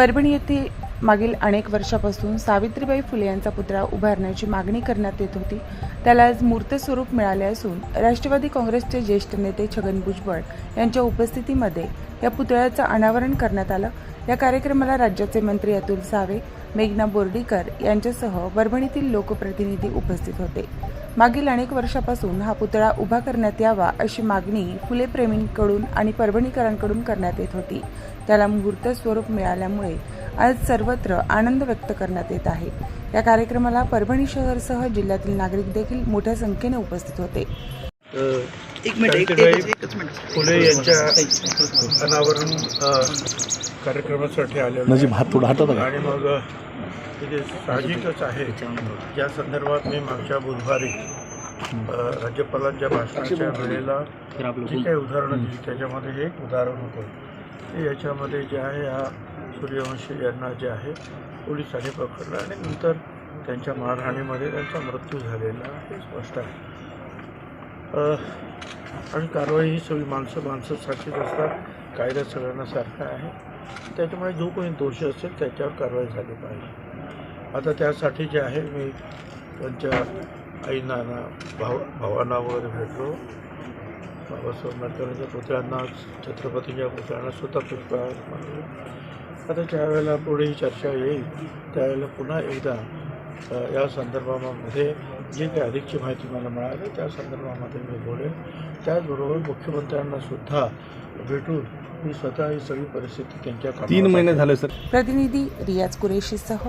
परभणी येथे मागील अनेक वर्षापासून सावित्रीबाई फुले यांचा पुतळा उभारण्याची मागणी करण्यात येत होती. त्याला आज मूर्त स्वरूप मिळाले असून राष्ट्रवादी काँग्रेसचे ज्येष्ठ नेते छगन भुजबळ यांच्या उपस्थितीमध्ये या पुतळ्याचं अनावरण करण्यात आलं. या कार्यक्रमाला राज्याचे मंत्री अतुल सावे मेघना बोर्डीकर यांच्यासह परभणीतील लोकप्रतिनिधी उपस्थित होते. मागील अनेक वर्षापासून हा पुतळा उभा करण्यात यावा अशी मागणी फुले प्रेमींकडून आणि परभणीकरांकडून करण्यात येत होती. त्याला मूर्त स्वरूप मिळाल्यामुळे आज सर्वत्र आनंद व्यक्त करण्यात येत आहे. या कार्यक्रमाला परभणी शहरसह जिल्ह्यातील नागरिक देखील मोठ्या संख्येने उपस्थित होते. एक मिनिट एक सावित्रीबाई एकच एकच मिनिट. फुले यांच्या अनावरण कार्यक्रमासाठी हातात आहे. आणि मग तिथे साहजिकच आहे. या संदर्भात मी मागच्या बुधवारी राज्यपालांच्या भाषणाच्या वेळेला जी काही उदाहरणं दिली त्याच्यामध्ये हे एक उदाहरण होतं. ते याच्यामध्ये जे आहे हा सूर्यवंशी यांना जे आहे पोलिसांनी पकडलं आणि नंतर त्यांच्या मारहाणीमध्ये त्यांचा मृत्यू झालेला हे स्पष्ट आहे. आणि कारवाई ही सगळी माणसं माणसासारखीच असतात कायदा सगळ्यांना सारखा आहे. त्याच्यामुळे जो कोणी दोषी असेल त्याच्यावर कारवाई झाली पाहिजे. आता त्यासाठी जे आहे मी त्यांच्या आईंना भाव भावांना वगैरे भेटलो. बाबासाहेब आंबेडकरांच्या पुतळ्यांना छत्रपतींच्या पुतळ्यांना सुद्धा पुष्पहार मानले. आता ज्या वेळेला पुढे ही चर्चा येईल त्यावेळेला पुन्हा एकदा या संदर्भामध्ये जी काही अधिकची माहिती मला मिळाली त्या संदर्भामध्ये मी बोलेन. त्याचबरोबर मुख्यमंत्र्यांना सुद्धा भेटून मी स्वतः ही सगळी परिस्थिती त्यांच्या तीन महिने. झाले सर. प्रतिनिधी रियाज कुरेशीसह